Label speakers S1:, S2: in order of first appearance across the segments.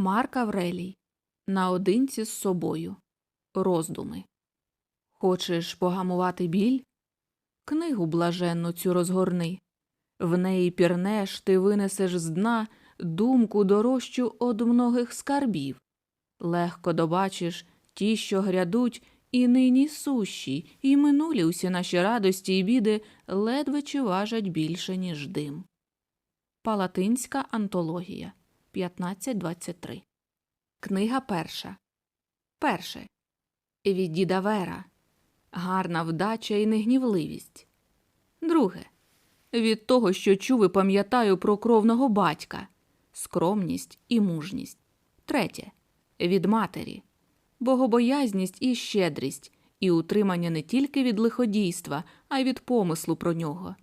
S1: Марк Аврелій. Наодинці з собою. Роздуми. Хочеш погамувати біль? Книгу блаженну цю розгорни. В неї пірнеш, ти винесеш з дна думку дорожчу од многих скарбів. Легко добачиш ті, що грядуть, і нині сущі, і минулі усі наші радості і біди ледве чи важать більше, ніж дим. Палатинська антологія 1523 Книга перша. Перше. Від діда Вера. Гарна вдача і негнівливість. Друге. Від того, що чув і пам'ятаю про кровного батька. Скромність і мужність. Третє. Від матері. Богобоязність і щедрість, і утримання не тільки від лиходійства, а й від помислу про нього.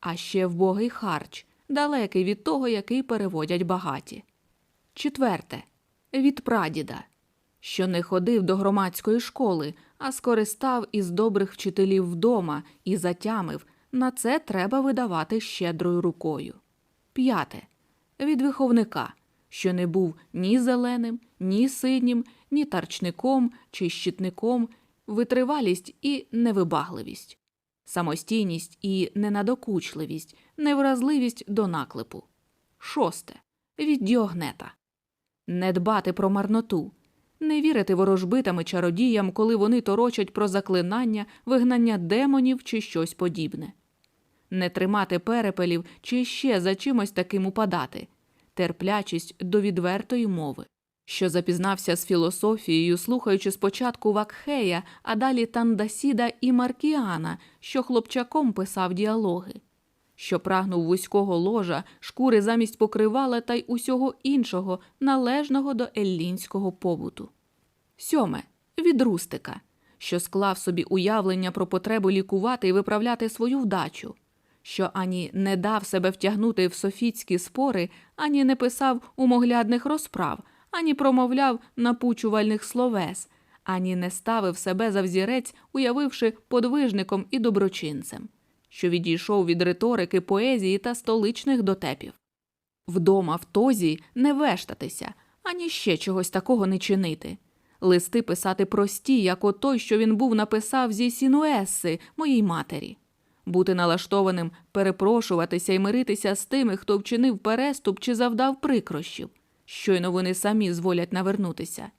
S1: А ще вбогий харч, далекий від того, який переводять багаті. Четверте. Від прадіда, що не ходив до громадської школи, а скористав із добрих вчителів вдома і затямив, на це треба видавати щедрою рукою. П'яте. Від виховника, що не був ні зеленим, ні синім, ні тарчником чи щитником, витривалість і невибагливість, самостійність і ненадокучливість, невразливість до наклепу. Шосте. Від діогнета не дбати про марноту, не вірити ворожбитам чародіям, коли вони торочать про заклинання, вигнання демонів чи щось подібне, не тримати перепелів чи ще за чимось таким упадати, терплячість до відвертої мови, що запізнався з філософією, слухаючи спочатку Вакхея, а далі Тандасіда і Маркіана, що хлопчаком писав діалоги що прагнув вузького ложа, шкури замість покривала та й усього іншого, належного до еллінського побуту. Сьоме. Від Рустика, що склав собі уявлення про потребу лікувати і виправляти свою вдачу, що ані не дав себе втягнути в софітські спори, ані не писав умоглядних розправ, ані промовляв напучувальних словес, ані не ставив себе за взірець, уявивши подвижником і доброчинцем що відійшов від риторики, поезії та столичних дотепів. Вдома в тозі не вештатися, ані ще чогось такого не чинити. Листи писати прості, як отой, що він був написав зі Сінуеси, моїй матері, бути налаштованим, перепрошуватися і миритися з тими, хто вчинив переступ чи завдав прикрощів, щойно вони самі зволять навернутися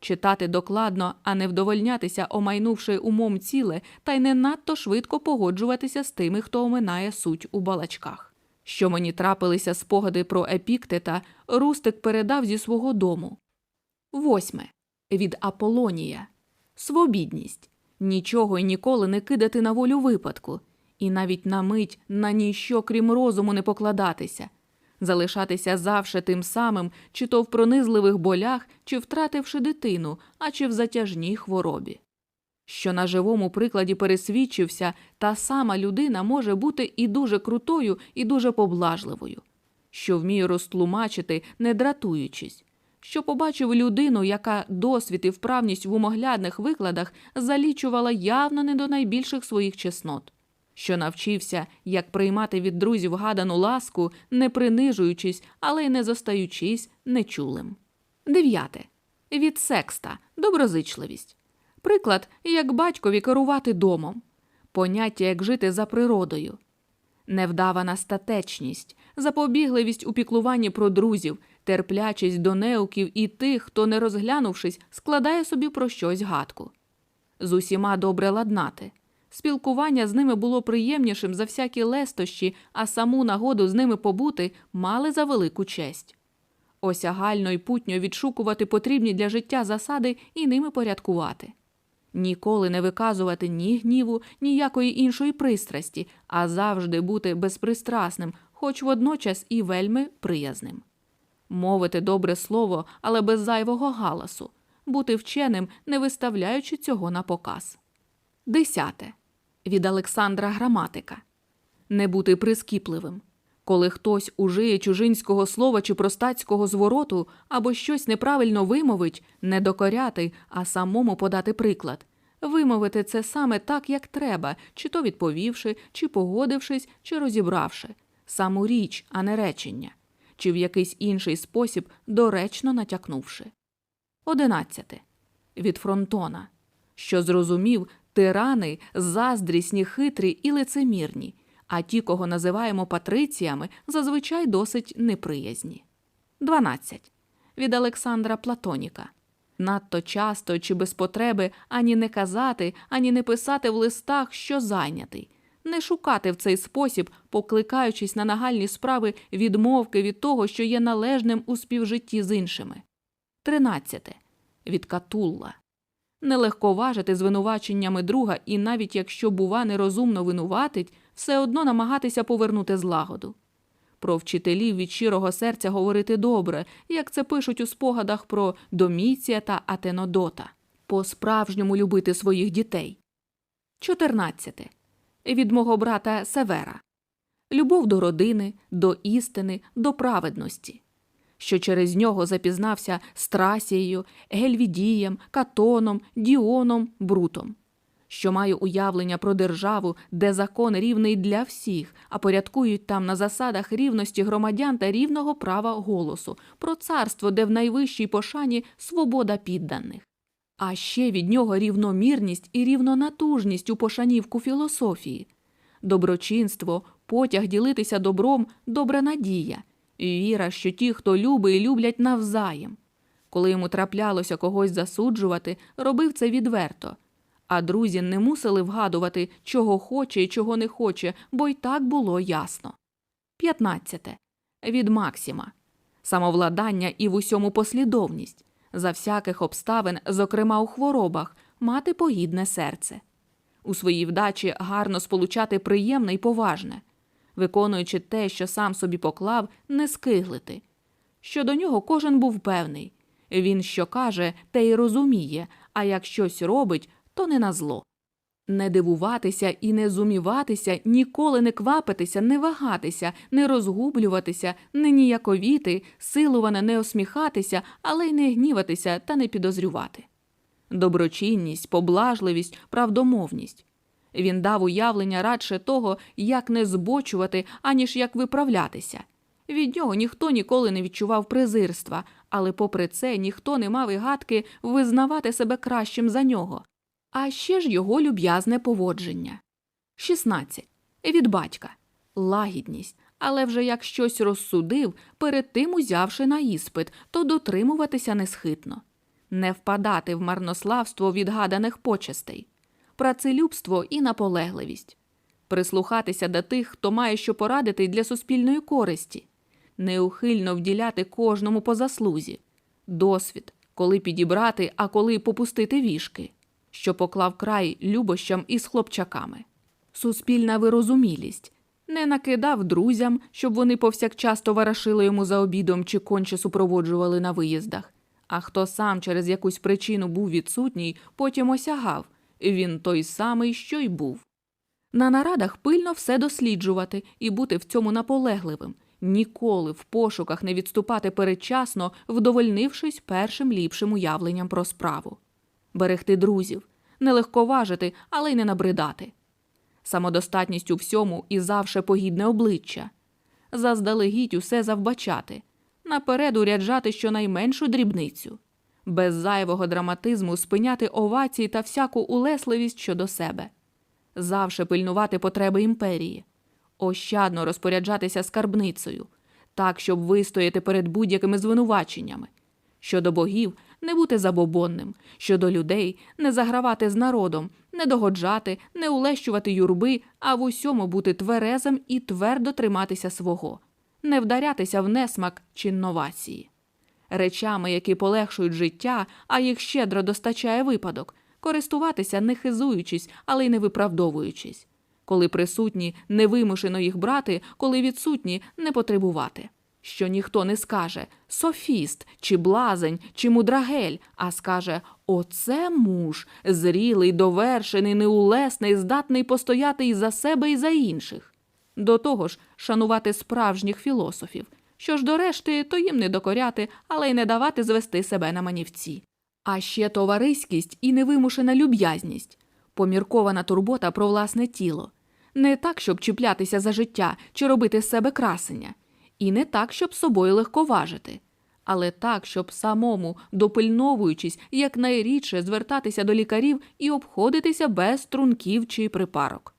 S1: читати докладно, а не вдовольнятися, омайнувши умом ціле, та й не надто швидко погоджуватися з тими, хто оминає суть у балачках. Що мені трапилися спогади про епіктета, Рустик передав зі свого дому. Восьме. Від Аполонія. Свобідність. Нічого й ніколи не кидати на волю випадку, і навіть на мить на ніщо, крім розуму, не покладатися залишатися завше тим самим, чи то в пронизливих болях, чи втративши дитину, а чи в затяжній хворобі. Що на живому прикладі пересвідчився, та сама людина може бути і дуже крутою, і дуже поблажливою, що вміє розтлумачити, не дратуючись, що побачив людину, яка досвід і вправність в умоглядних викладах залічувала явно не до найбільших своїх чеснот що навчився, як приймати від друзів гадану ласку, не принижуючись, але й не зостаючись нечулим. Дев'яте. Від секста доброзичливість. Приклад, як батькові керувати домом, поняття, як жити за природою, невдавана статечність, запобігливість у піклуванні про друзів, терплячість до неуків і тих, хто, не розглянувшись, складає собі про щось гадку. З усіма добре ладнати, Спілкування з ними було приємнішим за всякі лестощі, а саму нагоду з ними побути мали за велику честь. Осягально й путньо відшукувати потрібні для життя засади і ними порядкувати. Ніколи не виказувати ні гніву, ніякої іншої пристрасті, а завжди бути безпристрасним, хоч водночас і вельми приязним. Мовити добре слово, але без зайвого галасу, бути вченим, не виставляючи цього на показ. Десяте від Олександра Граматика не бути прискіпливим. Коли хтось ужиє чужинського слова чи простацького звороту або щось неправильно вимовить, не докоряти, а самому подати приклад, вимовити це саме так, як треба, чи то відповівши, чи погодившись, чи розібравши саму річ, а не речення. чи в якийсь інший спосіб доречно натякнувши. Одинадцяте. Від фронтона, що зрозумів, тирани заздрісні, хитрі і лицемірні, а ті, кого називаємо патриціями, зазвичай досить неприязні. 12. Від Олександра Платоніка. Надто часто чи без потреби ані не казати, ані не писати в листах, що зайнятий, не шукати в цей спосіб, покликаючись на нагальні справи відмовки від того, що є належним у співжитті з іншими. 13. Від Катулла. Нелегко важити звинуваченнями друга і навіть якщо, бува, нерозумно винуватить, все одно намагатися повернути злагоду. Про вчителів від щирого серця говорити добре, як це пишуть у спогадах про Доміція та Атенодота, по-справжньому любити своїх дітей. 14. Від мого брата Севера. Любов до родини, до істини, до праведності, що через нього запізнався Страсією, Гельвідієм, Катоном, Діоном, Брутом що маю уявлення про державу, де закон рівний для всіх, а порядкують там на засадах рівності громадян та рівного права голосу, про царство, де в найвищій пошані свобода підданих. А ще від нього рівномірність і рівнонатужність у пошанівку філософії, доброчинство, потяг ділитися добром, добра надія, віра, що ті, хто любить люблять навзаєм. Коли йому траплялося когось засуджувати, робив це відверто а друзі не мусили вгадувати, чого хоче і чого не хоче, бо й так було ясно. 15. Від Максима самовладання і в усьому послідовність за всяких обставин, зокрема у хворобах, мати погідне серце. У своїй вдачі гарно сполучати приємне і поважне, виконуючи те, що сам собі поклав, не скиглити. Що до нього кожен був певний він що каже, те й розуміє, а як щось робить, то не на зло. Не дивуватися і не зуміватися, ніколи не квапитися, не вагатися, не розгублюватися, не ніяковіти, силуване не осміхатися, але й не гніватися та не підозрювати. Доброчинність, поблажливість, правдомовність. Він дав уявлення радше того, як не збочувати, аніж як виправлятися. Від нього ніхто ніколи не відчував презирства, але, попри це, ніхто не мав і гадки визнавати себе кращим за нього а ще ж його люб'язне поводження. 16. Від батька лагідність, але вже як щось розсудив, перед тим узявши на іспит, то дотримуватися несхитно, не впадати в марнославство відгаданих почестей, працелюбство і наполегливість, прислухатися до тих, хто має що порадити для суспільної користі, неухильно вділяти кожному по заслузі, досвід, коли підібрати, а коли попустити вішки. Що поклав край любощам із хлопчаками, суспільна вирозумілість, не накидав друзям, щоб вони повсякчас товаришили йому за обідом чи конче супроводжували на виїздах. А хто сам через якусь причину був відсутній, потім осягав він той самий, що й був. На нарадах пильно все досліджувати і бути в цьому наполегливим, ніколи в пошуках не відступати передчасно, вдовольнившись першим ліпшим уявленням про справу берегти друзів, не легковажити, але й не набридати. Самодостатність у всьому і завше погідне обличчя, заздалегідь усе завбачати, наперед уряджати щонайменшу дрібницю, без зайвого драматизму спиняти овації та всяку улесливість щодо себе, завше пильнувати потреби імперії, ощадно розпоряджатися скарбницею, так, щоб вистояти перед будь-якими звинуваченнями. Щодо богів не бути забобонним, щодо людей не загравати з народом, не догоджати, не улещувати юрби, а в усьому бути тверезим і твердо триматися свого, не вдарятися в несмак чи новації. Речами, які полегшують життя, а їх щедро достачає випадок, користуватися не хизуючись, але й не виправдовуючись, коли присутні невимушено їх брати, коли відсутні не потребувати що ніхто не скаже софіст, чи блазень, чи мудрагель, а скаже Оце муж, зрілий, довершений, неулесний, здатний постояти і за себе, і за інших. До того ж, шанувати справжніх філософів, що ж до решти, то їм не докоряти, але й не давати звести себе на манівці. А ще товариськість і невимушена люб'язність, поміркована турбота про власне тіло, не так, щоб чіплятися за життя чи робити з себе красення І не так, щоб собою легковажити, але так, щоб самому, допильновуючись, якнайрідше звертатися до лікарів і обходитися без трунків чи припарок.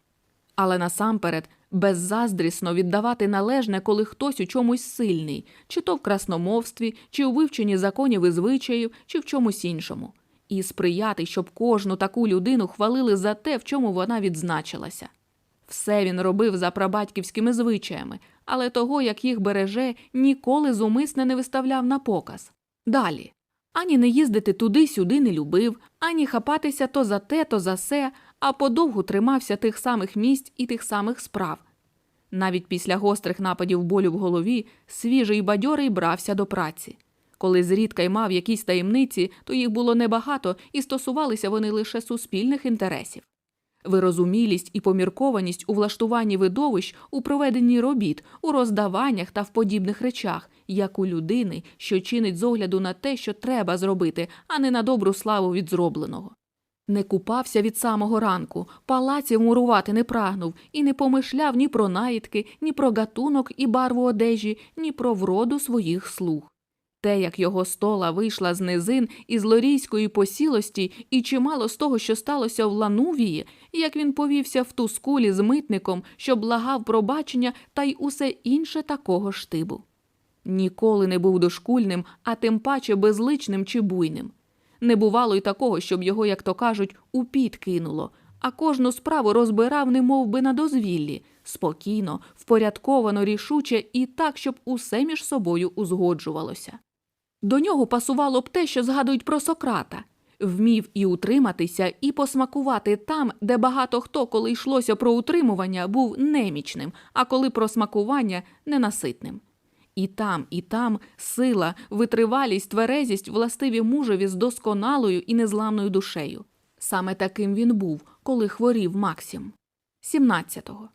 S1: Але насамперед беззаздрісно віддавати належне, коли хтось у чомусь сильний, чи то в красномовстві, чи у вивченні законів і звичаїв, чи в чомусь іншому, і сприяти, щоб кожну таку людину хвалили за те, в чому вона відзначилася. Все він робив за прабатьківськими звичаями, але того, як їх береже, ніколи зумисне не виставляв на показ. Далі. Ані не їздити туди-сюди не любив, ані хапатися то за те, то за се, а подовгу тримався тих самих місць і тих самих справ. Навіть після гострих нападів болю в голові свіжий бадьорий брався до праці. Коли зрідка й мав якісь таємниці, то їх було небагато і стосувалися вони лише суспільних інтересів. Вирозумілість і поміркованість у влаштуванні видовищ, у проведенні робіт, у роздаваннях та в подібних речах, як у людини, що чинить з огляду на те, що треба зробити, а не на добру славу від зробленого. Не купався від самого ранку, палаців мурувати не прагнув і не помишляв ні про наїдки, ні про гатунок і барву одежі, ні про вроду своїх слуг. Те, як його стола вийшла з низин із лорійської посілості, і чимало з того, що сталося в Ланувії, як він повівся в тускулі з митником, що благав пробачення, та й усе інше такого штибу. Ніколи не був дошкульним, а тим паче безличним чи буйним. Не бувало й такого, щоб його, як то кажуть, у кинуло, а кожну справу розбирав, не би на дозвіллі, спокійно, впорядковано, рішуче і так, щоб усе між собою узгоджувалося. До нього пасувало б те, що згадують про Сократа. Вмів і утриматися, і посмакувати там, де багато хто, коли йшлося про утримування, був немічним, а коли про смакування ненаситним. І там, і там сила, витривалість, тверезість властиві мужеві з досконалою і незламною душею. Саме таким він був, коли хворів Максим. 17-го.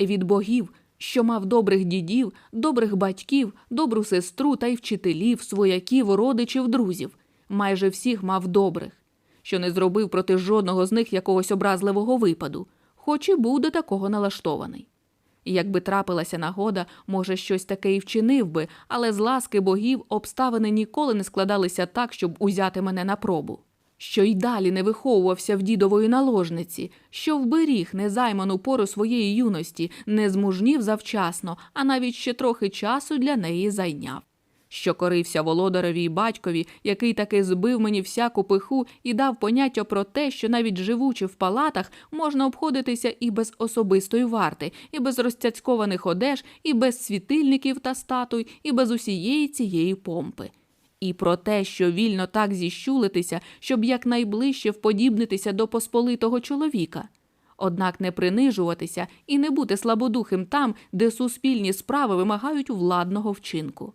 S1: Від богів, що мав добрих дідів, добрих батьків, добру сестру та й вчителів, свояків, родичів, друзів, майже всіх мав добрих, що не зробив проти жодного з них якогось образливого випаду, хоч і був до такого налаштований. Якби трапилася нагода, може, щось таке і вчинив би, але з ласки богів обставини ніколи не складалися так, щоб узяти мене на пробу. Що й далі не виховувався в дідової наложниці, що вберіг незайману пору своєї юності, не змужнів завчасно, а навіть ще трохи часу для неї зайняв. Що корився володареві й батькові, який таки збив мені всяку пиху і дав поняття про те, що навіть живучи в палатах, можна обходитися і без особистої варти, і без розцяцькованих одеж, і без світильників та статуй, і без усієї цієї помпи. І про те, що вільно так зіщулитися, щоб якнайближче вподібнитися до посполитого чоловіка. Однак не принижуватися і не бути слабодухим там, де суспільні справи вимагають владного вчинку.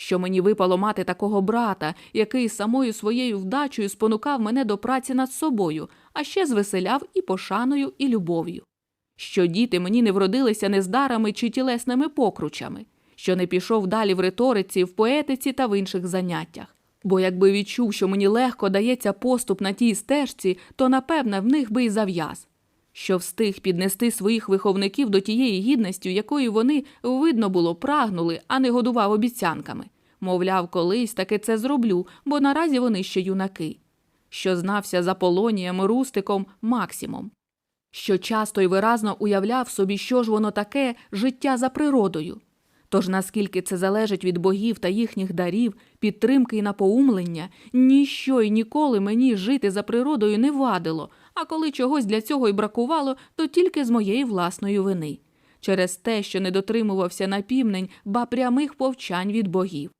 S1: Що мені випало мати такого брата, який самою своєю вдачею спонукав мене до праці над собою, а ще звеселяв і пошаною, і любов'ю. Що діти мені не вродилися нездарами чи тілесними покручами що не пішов далі в риториці, в поетиці та в інших заняттях. Бо якби відчув, що мені легко дається поступ на тій стежці, то напевне в них би й зав'яз. Що встиг піднести своїх виховників до тієї гідності, якої вони, видно було, прагнули, а не годував обіцянками. Мовляв, колись таки це зроблю, бо наразі вони ще юнаки. Що знався за полонієм, рустиком, максимом. Що часто й виразно уявляв собі, що ж воно таке життя за природою. Тож наскільки це залежить від богів та їхніх дарів, підтримки і напоумлення, ніщо й ніколи мені жити за природою не вадило, а коли чогось для цього й бракувало, то тільки з моєї власної вини, через те, що не дотримувався на півнень, ба прямих повчань від богів.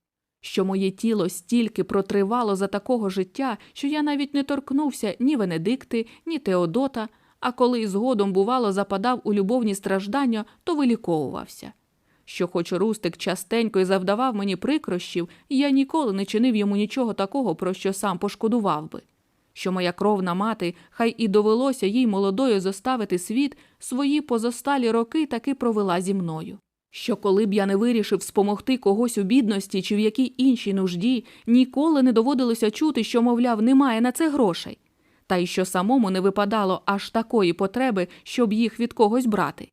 S1: Що моє тіло стільки протривало за такого життя, що я навіть не торкнувся ні Венедикти, ні Теодота, а коли згодом, бувало, западав у любовні страждання, то виліковувався що, хоч Рустик частенько й завдавав мені прикрощів, я ніколи не чинив йому нічого такого, про що сам пошкодував би. Що моя кровна мати, хай і довелося їй молодою зоставити світ, свої позосталі роки таки провела зі мною. Що, коли б я не вирішив спомогти когось у бідності чи в якій іншій нужді, ніколи не доводилося чути, що, мовляв, немає на це грошей, та й що самому не випадало аж такої потреби, щоб їх від когось брати.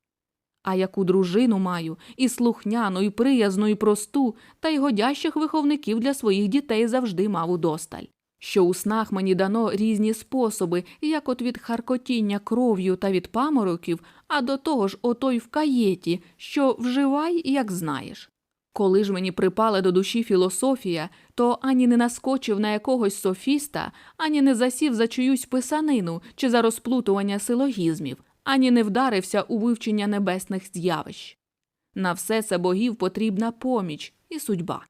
S1: А яку дружину маю, і слухняну, і приязну, і просту, та й годящих виховників для своїх дітей завжди мав удосталь. Що у снах мені дано різні способи, як от від харкотіння кров'ю та від памороків, а до того ж отой в каєті, що вживай, як знаєш. Коли ж мені припала до душі філософія, то ані не наскочив на якогось софіста, ані не засів за чиюсь писанину чи за розплутування силогізмів, ані не вдарився у вивчення небесних з'явищ. На все це богів потрібна поміч і судьба.